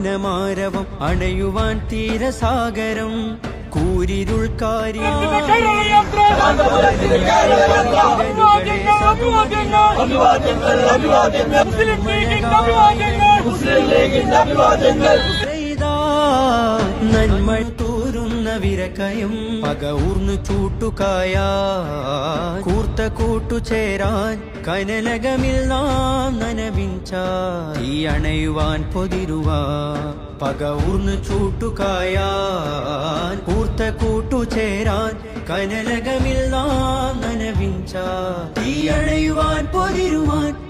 മാരവം അണയുവാൻ തീരസാഗരം കൂരിരുൾക്കാരി നന്മ വിരക്കയും പക ഊർന്നു ചൂട്ടുകായ കൂർത്ത കൂട്ടുചേരാൻ കനലകമിൽ നാം നനവിഞ്ച. ഈ അണയുവാൻ പൊതിരുവ. പക ഊർന്നു ചൂട്ടുകായ. കൂർത്ത കൂട്ടുചേരാൻ കനലകമിൽ നാം നനവിഞ്ച. ഈ അണയുവാൻ പൊതിരുവാൻ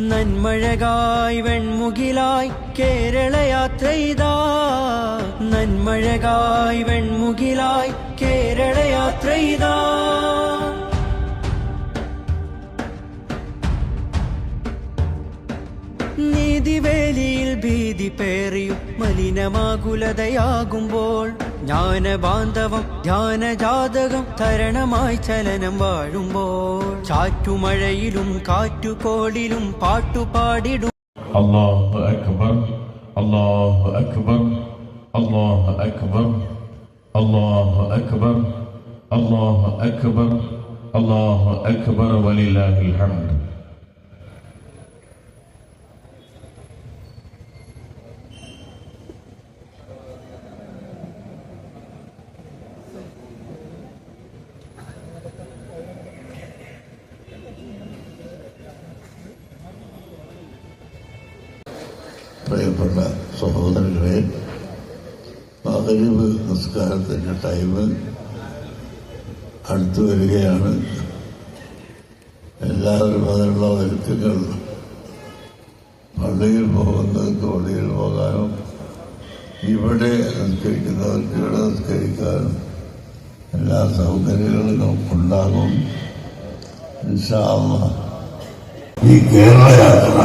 നന്മഴകായി വെൺമുകിലായി കേരള യാത്ര ചെയ്താ നന്മഴകായി വെൺമുകിലായി കേരള യാത്ര ചെയ്താ നീതിവേലിയിൽ ഭീതി പേറിയും മലിനമാകുലതയാകുമ്പോൾ ജ്ഞാനബാന്ധവം ജ്ഞാനജാതകം തരണമായി ചലനം വാഴുമ്പോൾ ചാറ്റുമഴയിലും കാറ്റുകോളിലും പാട്ടുപാടിടും. അള്ളാഹു അക്ബർ അള്ളാഹു അക്ബർ അള്ളാഹു അക്ബർ അള്ളാഹു അക്ബർ അള്ളാഹു അക്ബർ അള്ളാഹു അക്ബർ വലില്ലാഹിൽ ഹംദ്. പ്രിയപ്പെട്ട സഹോദരങ്ങളെ മകരീവ് നിസ്കാരത്തിന്റെ ടൈം അടുത്തു വരികയാണ്. എല്ലാവരും അതിനുള്ള ഒരുക്കങ്ങൾ പള്ളിയിൽ പോകുന്നവർക്ക് പള്ളിയിൽ പോകാനും ഇവിടെ നിസ്കരിക്കുന്നവർക്ക് ഇവിടെ നിസ്കരിക്കാനും എല്ലാ സൗകര്യങ്ങളും അല്ലാഹ് ഈ കേരള യാത്ര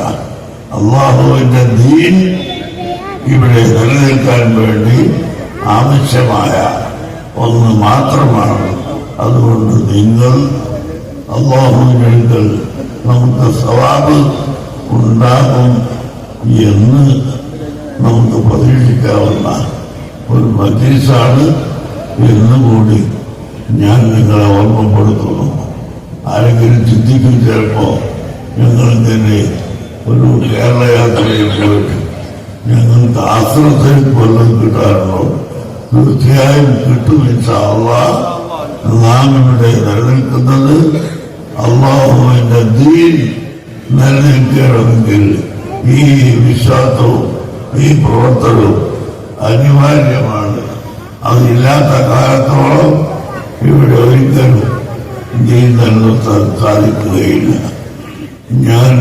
അള്ളാഹുവിന്റെ ദീൻ ഇവിടെ നിലനിൽക്കാൻ വേണ്ടി ആവശ്യമായ ഒന്ന് മാത്രമാണ്. അതുകൊണ്ട് നിങ്ങൾ അള്ളാഹുവിനെങ്കിൽ നമുക്ക് സവാബ് ഉണ്ടാകും എന്ന് നമുക്ക് പ്രതീക്ഷിക്കാവുന്ന ഒരു മജീസാണ് എന്നുകൂടി ഞാൻ നിങ്ങളെ ഓർമ്മപ്പെടുത്തുന്നു. ആരെങ്കിലും ചിന്തിക്കും ചിലപ്പോ ഞങ്ങൾ തന്നെ ഒരു കേരള യാത്രയിൽ പോയിട്ട് ഞങ്ങൾക്ക് ആശ്രമത്തിൽ കൊല്ലം കിട്ടാറുണ്ടോ തീർച്ചയായും കിട്ടും ഇൻഷാള്ള നാം ഇവിടെ നിലനിൽക്കുന്നത്. അള്ളാഹുവിന്റെ ദീൻ നിലനിൽക്കണമെങ്കിൽ ഈ വിശ്വാസവും ഈ പ്രവർത്തനവും അനിവാര്യമാണ്. അതില്ലാത്ത കാലത്തോളം ഇവിടെ ഒരിക്കലും നീ നിലനിർത്താൻ സാധിക്കുകയില്ല. ഞാൻ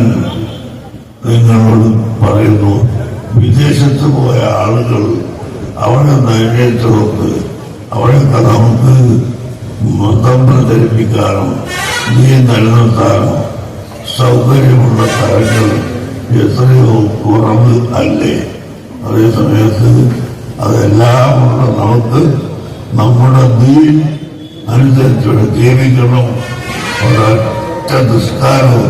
നിങ്ങളോട് പറയുന്നു വിദേശത്ത് പോയ ആളുകൾ അവിടെ നോക്ക് അവിടെയൊക്കെ നമുക്ക് മതം പ്രചരിപ്പിക്കാനും നീ നിലനിർത്താനും സൗകര്യമുള്ള സ്ഥലങ്ങൾ എത്രയോ കുറവ് അല്ലേ? അതേ സമയത്ത് അതെല്ലാം ഉള്ള നമുക്ക് നമ്മുടെ ദീൻ അനുസരിച്ചുള്ള ജീവിക്കണം. ഒരൊറ്റ ദുഷ്കാരവും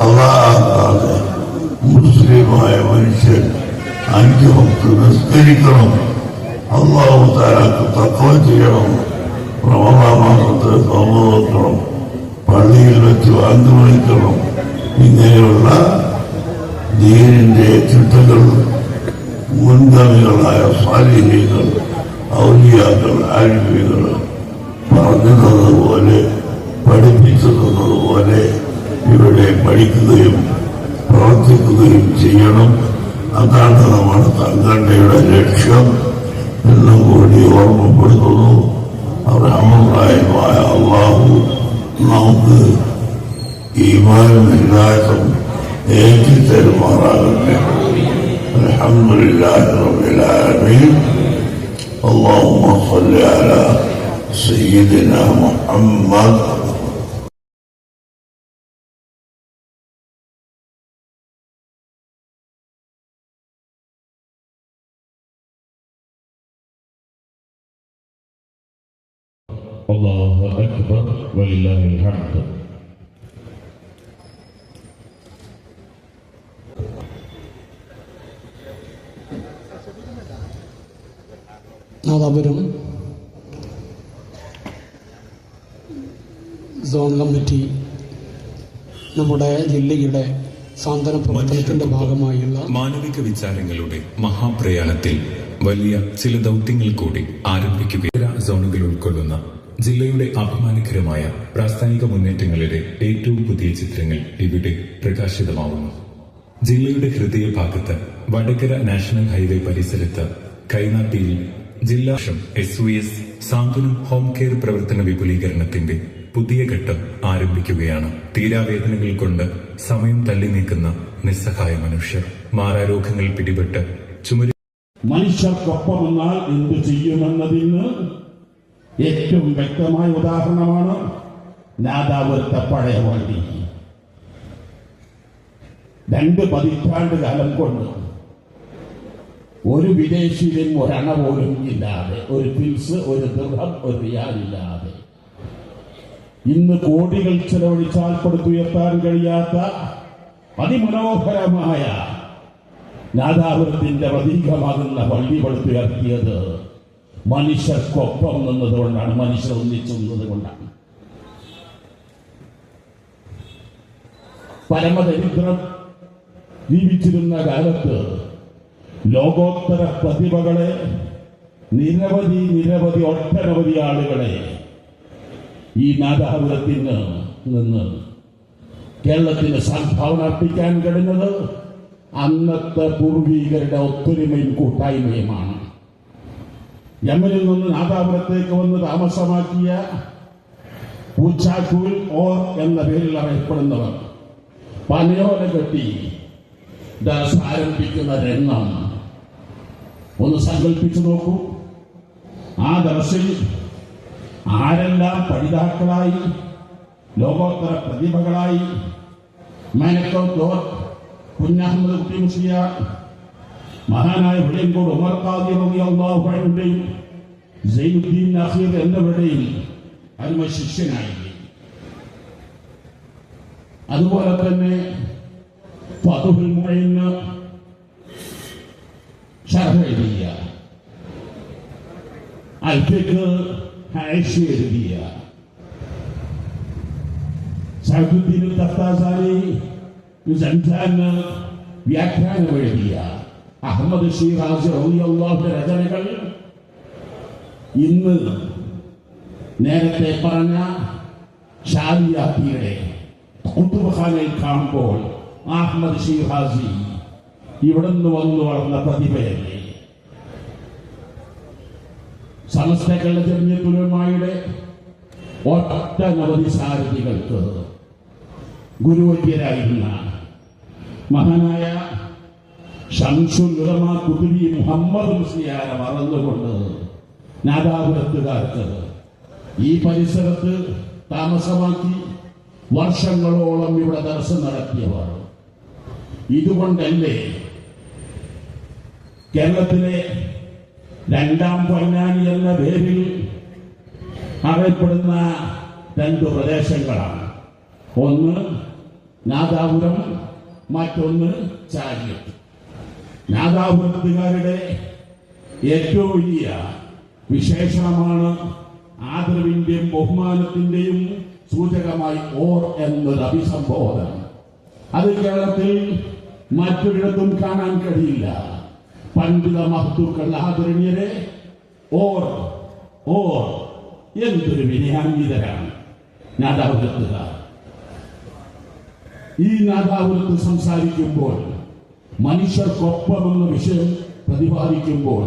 അള്ളാഹാതെ മുസ്ലിമായ മനുഷ്യൻ അഞ്ചു വക്ത് നിസ്കരിക്കണം അള്ളാഹു താരാക്ക് തക്കവ ചെയ്യണം. റമദാ മാസത്തെ നോക്കണം പള്ളിയിൽ വെച്ച് വാങ്ങി വിളിക്കണം. ഇങ്ങനെയുള്ള ദീനിന്റെ ചിട്ടകൾ മുൻഗാമികളായ സാലിഹികൾ ഔലിയാക്കൾ ആരിഫികൾ പറഞ്ഞു തന്നതുപോലെ ഇവിടെ പഠിക്കുകയും പ്രവർത്തിക്കുകയും ചെയ്യണം അതാണ് നമ്മുടെ സംഘടനയുടെ ലക്ഷ്യം എന്നും കൂടി ഓർമ്മപ്പെടുത്തുന്നു അബ്രഹ്മപ്രായമായ അള്ളാഹു നമുക്ക് ഈമാനും ഹിദായത്തും ഏറ്റിത്തരുമാറാകട്ടെ الحمد لله رب العالمين اللهم صل على سيدنا محمد الله أكبر ولله الحمد നാദാപുരം സോൺ കമ്മിറ്റി നമ്മുടെ ജില്ലയുടെ സാന്ത്വന പ്രവർത്തനത്തിന്റെ ഭാഗമായുള്ള മാനവിക വിചാരങ്ങളുടെ മഹാപ്രയാണത്തിൽ വലിയ ചില ദൗത്യങ്ങൾ കൂടി ആരംഭിക്കുക സോണുകൾ ഉൾക്കൊള്ളുന്ന ജില്ലയുടെ അഭിമാനകരമായ പ്രാസ്ഥാനിക മുന്നേറ്റങ്ങളുടെ ഏറ്റവും പുതിയ ചിത്രങ്ങൾ ഇവിടെ പ്രകാശിതമാവുന്നു. ജില്ലയുടെ ഹൃദയഭാഗത്ത് വടകര നാഷണൽ ഹൈവേ പരിസരത്ത് കൈനാട്ടിയിൽ ജില്ലാ S O S Santhwanam home care പ്രവർത്തന വിപുലീകരണത്തിന്റെ പുതിയ ഘട്ടം ആരംഭിക്കുകയാണ്. തീരാവേദനകൾ കൊണ്ട് സമയം തള്ളി നീക്കുന്ന നിസ്സഹായ മനുഷ്യർ. മാറാരോഗങ്ങൾ പിടിപെട്ട് ചുമരി മനുഷ്യർക്കൊപ്പം എന്നാൽ എന്ത് ചെയ്യുമെന്നതിന് ഏറ്റവും വ്യക്തമായ ഉദാഹരണമാണ് നാദാപുരത്തെ പഴയ വണ്ടി. രണ്ട് പതിറ്റാണ്ട് കാലം കൊണ്ട് ഒരു വിദേശിയിലും ഒരണ പോലും ഇല്ലാതെ ഒരു പിൽസ് ഒരു ദൃഢം ഒരു റിയാലില്ലാതെ ഇന്ന് കോടികൾ ചെലവഴിച്ചാൽ കൊടുത്തുയർത്താൻ കഴിയാത്ത അതിമനോഹരമായ നാദാപുരത്തിന്റെ പ്രതീകമാകുന്ന പള്ളി പടുത്തുയർത്തിയത് മനുഷ്യർക്കൊപ്പം നിന്നതുകൊണ്ടാണ് മനുഷ്യർ ഒന്നിച്ചു നിന്നതുകൊണ്ടാണ്. പരമദരിദ്രം ജീവിച്ചിരുന്ന കാലത്ത് ലോകോത്തര പ്രതിഭകളെ നിരവധി നിരവധി ഒട്ടനവധി ആളുകളെ ഈ നാദാപുരത്തിന് നിന്ന് കേരളത്തിന് സംഭാവന അർപ്പിക്കാൻ കഴിഞ്ഞത് അന്നത്തെ പൂർവീകരുടെ ഒത്തൊരുമയും കൂട്ടായ്മയുമാണ്. യമനിൽ നിന്ന് നാദാപുരത്തേക്ക് വന്ന് താമസമാക്കിയ പൂച്ചാക്കൂൽ ഓർ എന്ന പേരിൽ അറിയപ്പെടുന്നവർ. പനയോല കെട്ടി ആരംഭിക്കുന്ന രംഗം ഒന്ന് സങ്കല്പിച്ചു നോക്കൂ. ആ ദർശിൽ ആരെല്ലാം പഠിതാക്കളായി ലോകോത്തര പ്രതിഭകളായി മാനക്കോ തോർ കുഞ്ഞഹമ്മദ് കുട്ടി മുസ്ലിയാർ മഹാനായ വെളിയങ്കോട് ഉമർ ഖാദി റളിയല്ലാഹുവിന്റെയും സൈനുദ്ദീൻ നഖീർ എന്നിവരുടെയും അരുമ ശിഷ്യനായി അതുപോലെ തന്നെ ഫതുഹുൽ മുഈന് ഷർഹ് എഴുതിയ അൽഫിഖ് ഹാഷി എഴുതിയ സൈഫുദ്ദീൻ തഫ്താസാനി സംസ്ഥാന വ്യാഖ്യാനം എഴുതിയ അഹമ്മദ് ഷീറാജ് റളിയല്ലാഹുവിന്റെ രചനകൾ ഇന്ന് നേരത്തെ പറഞ്ഞ ഷാദിയാത്തിയുടെ കുത്തുബഖാനയിൽ കാണുമ്പോൾ അഹമ്മദ് ഷീഹാസി ഇവിടെ നിന്ന് വന്നു വളർന്ന പ്രതിഭയല്ലേ? സമസ്ത കള്ളചെറിഞ്ഞുലമായുടെ ഒട്ടനവധി സാരഥികൾക്ക് ഗുരുവര്യരായിരുന്ന മഹാനായ ഷംസുൽ ഉലമ കുതുബി മുഹമ്മദ് മുസ്ലിയാരെ മറന്നുകൊണ്ട് നാദാപുരത്തുകാർക്ക് ഈ പരിസരത്ത് താമസമാക്കി വർഷങ്ങളോളം ഇവിടെ ദർശനം നടത്തിയവർ. ഇതുകൊണ്ടല്ലേ കേരളത്തിലെ രണ്ടാം പൊന്നാനി എന്ന പേരിൽ അറിയപ്പെടുന്ന രണ്ട് പ്രദേശങ്ങളാണ്. ഒന്ന് നാദാപുരം മറ്റൊന്ന് ചാരിയം നാദാപുരത്തുകാരുടെ ഏറ്റവും വലിയ വിശേഷണമാണ് ആദരവിന്റെയും ബഹുമാനത്തിന്റെയും സൂചകമായി ഓർ എന്നൊരു അഭിസംബോധന. അത് കേരളത്തിൽ മറ്റൊരിടത്തും കാണാൻ കഴിയില്ല. പണ്ഡിത മഹത്തുക്കൾ ആദരണീയരെ ഓർ ഓർ എന്തൊരു വിനയാന്വിതരാണ് നാദാപുരത്തുകാർ. ഈ നാദാപുരത്ത് സംസാരിക്കുമ്പോൾ മനുഷ്യർക്കൊപ്പമെന്ന വിഷയം പ്രതിപാദിക്കുമ്പോൾ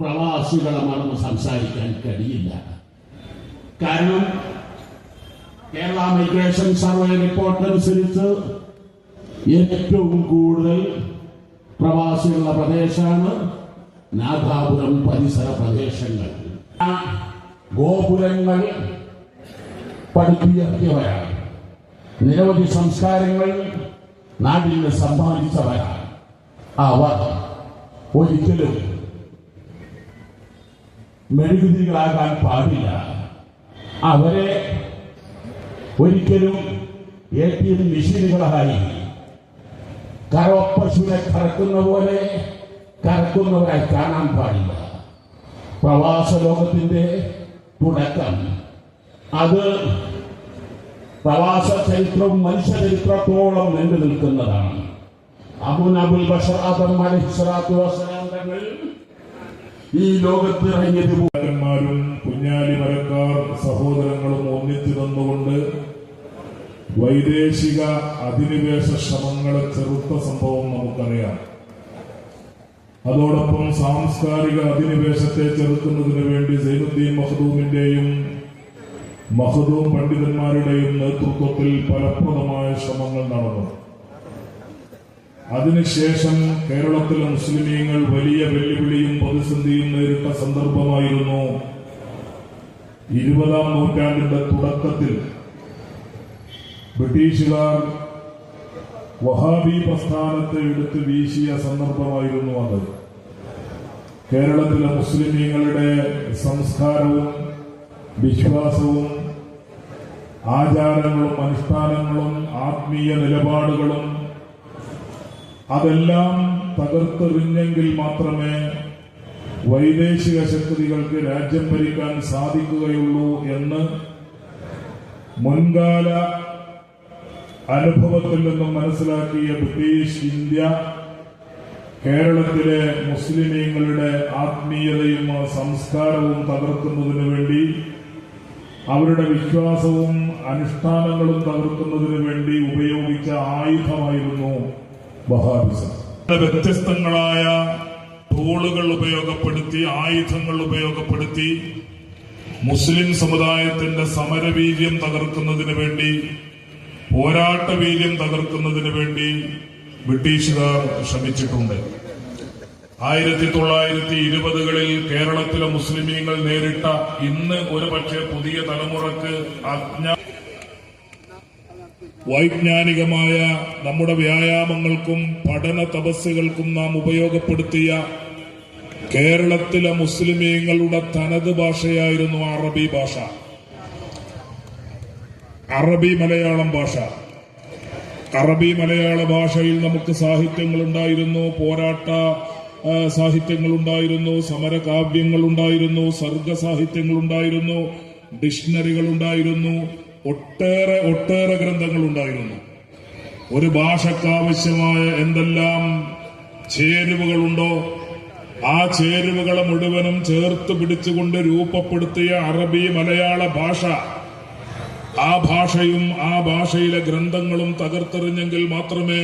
പ്രവാസികളെ മറന്ന് സംസാരിക്കാൻ കഴിയില്ല. കാരണം കേരള മൈഗ്രേഷൻ സർവേ റിപ്പോർട്ട് അനുസരിച്ച് ഏറ്റവും കൂടുതൽ പ്രവാസികളുടെ പ്രദേശമാണ് നാദാപുരം പരിസര പ്രദേശങ്ങൾ. ഗോപുരങ്ങൾ പഠിപ്പിയർത്തിയവരാണ് നിരവധി സംസ്കാരങ്ങൾ നാടിന് സമ്പാദിച്ചവരാണ് അവർ ഒരിക്കലും മെഴുകുതിരികളാകാൻ പാടില്ല. അവരെ ഒരിക്കലും എ ടി എം മെഷീനുകളായി കറവപ്പശുവിനെ കറക്കുന്ന പോലെ കറക്കുന്നവരായി കാണാൻ പാടില്ല. പ്രവാസ ലോകത്തിന്റെ തുടക്കം. അത് പ്രവാസ ചരിത്രവും മനുഷ്യ ചരിത്രത്തോളം നീണ്ടു നിൽക്കുന്നതാണ് അബുനബുൽ ബഷർ ആദം അലൈഹിസ്സലാത്തു വസ്സലാം തങ്ങൾ ഈ ലോകത്ത് ഇറങ്ങിയത് ും കുഞ്ഞാലി മരക്കാർ സഹോദരങ്ങളും ഒന്നിച്ചു നിന്നുകൊണ്ട് വൈദേശിക അധിനിവേശ ശ്രമങ്ങളെ ചെറുത്ത സംഭവം നമുക്കറിയാം. അതോടൊപ്പം സാംസ്കാരിക അധിനിവേശത്തെ ചെറുക്കുന്നതിന് വേണ്ടി സൈനുദ്ദീൻ മഹദൂമിന്റെയും മഹദൂം പണ്ഡിതന്മാരുടെയും നേതൃത്വത്തിൽ ഫലപ്രദമായ ശ്രമങ്ങൾ നടന്നു. അതിനുശേഷം കേരളത്തിലെ മുസ്ലിമീങ്ങൾ വലിയ വെല്ലുവിളിയും പ്രതിസന്ധിയും നേരിട്ട സന്ദർഭമായിരുന്നു. ഇരുപതാം നൂറ്റാണ്ടിന്റെ തുടക്കത്തിൽ ബ്രിട്ടീഷുകാർ വഹാബി പ്രസ്ഥാനത്തെ എടുത്ത് വീശിയ സന്ദർഭമായിരുന്നു അത്. കേരളത്തിലെ മുസ്ലിമീങ്ങളുടെ സംസ്കാരവും വിശ്വാസവും ആചാരങ്ങളും അനുഷ്ഠാനങ്ങളും ആത്മീയ നിലപാടുകളും അതെല്ലാം തകർത്തെറിഞ്ഞെങ്കിൽ മാത്രമേ വൈദേശിക ശക്തികൾക്ക് രാജ്യം ഭരിക്കാൻ സാധിക്കുകയുള്ളൂ എന്ന് മുൻകാല അനുഭവത്തിൽ നിന്നും മനസ്സിലാക്കിയ ബ്രിട്ടീഷ് ഇന്ത്യ കേരളത്തിലെ മുസ്ലിമീങ്ങളുടെ ആത്മീയതയും സംസ്കാരവും തകർക്കുന്നതിനു വേണ്ടി അവരുടെ വിശ്വാസവും അനുഷ്ഠാനങ്ങളും തകർക്കുന്നതിനു വേണ്ടി ഉപയോഗിച്ച ആയുധമായിരുന്നു വഹാബിസം വ്യത്യസ്തങ്ങളായ ടൂളുകൾ ഉപയോഗപ്പെടുത്തി ആയുധങ്ങൾ ഉപയോഗപ്പെടുത്തി മുസ്ലിം സമുദായത്തിന്റെ സമരവീര്യം തകർക്കുന്നതിന് വേണ്ടി പോരാട്ട വീര്യം തകർക്കുന്നതിന് വേണ്ടി ബ്രിട്ടീഷുകാർ ശ്രമിച്ചിട്ടുണ്ട്. ആയിരത്തി തൊള്ളായിരത്തി ഇരുപതുകളിൽ കേരളത്തിലെ മുസ്ലിമീങ്ങൾ നേരിട്ട ഇന്ന് ഒരുപക്ഷെ പുതിയ തലമുറയ്ക്ക് അജ്ഞ വൈജ്ഞാനികമായ നമ്മുടെ വ്യായാമങ്ങൾക്കും പഠന തപസ്സുകൾക്കും നാം ഉപയോഗപ്പെടുത്തിയ കേരളത്തിലെ മുസ്ലിമീങ്ങളുടെ തനത് ഭാഷയായിരുന്നു അറബി ഭാഷ. അറബി മലയാളം ഭാഷ. അറബി മലയാള ഭാഷയിൽ നമുക്ക് സാഹിത്യങ്ങൾ ഉണ്ടായിരുന്നു പോരാട്ട സാഹിത്യങ്ങൾ ഉണ്ടായിരുന്നു സാഹിത്യങ്ങളുണ്ടായിരുന്നു സമരകാവ്യങ്ങളുണ്ടായിരുന്നു സർഗ ഡിക്ഷണറികൾ ഡിക്ഷണറികളുണ്ടായിരുന്നു ഒട്ടേറെ ഒട്ടേറെ ഗ്രന്ഥങ്ങൾ ഉണ്ടായിരുന്നു. ഒരു ഭാഷക്കാവശ്യമായ എന്തെല്ലാം ചേരുവകളുണ്ടോ ആ ചേരുവകളെ മുഴുവനും ചേർത്ത് പിടിച്ചുകൊണ്ട് രൂപപ്പെടുത്തിയ അറബി മലയാള ഭാഷ. ആ ഭാഷയും ആ ഭാഷയിലെ ഗ്രന്ഥങ്ങളും തകർത്തെറിഞ്ഞെങ്കിൽ മാത്രമേ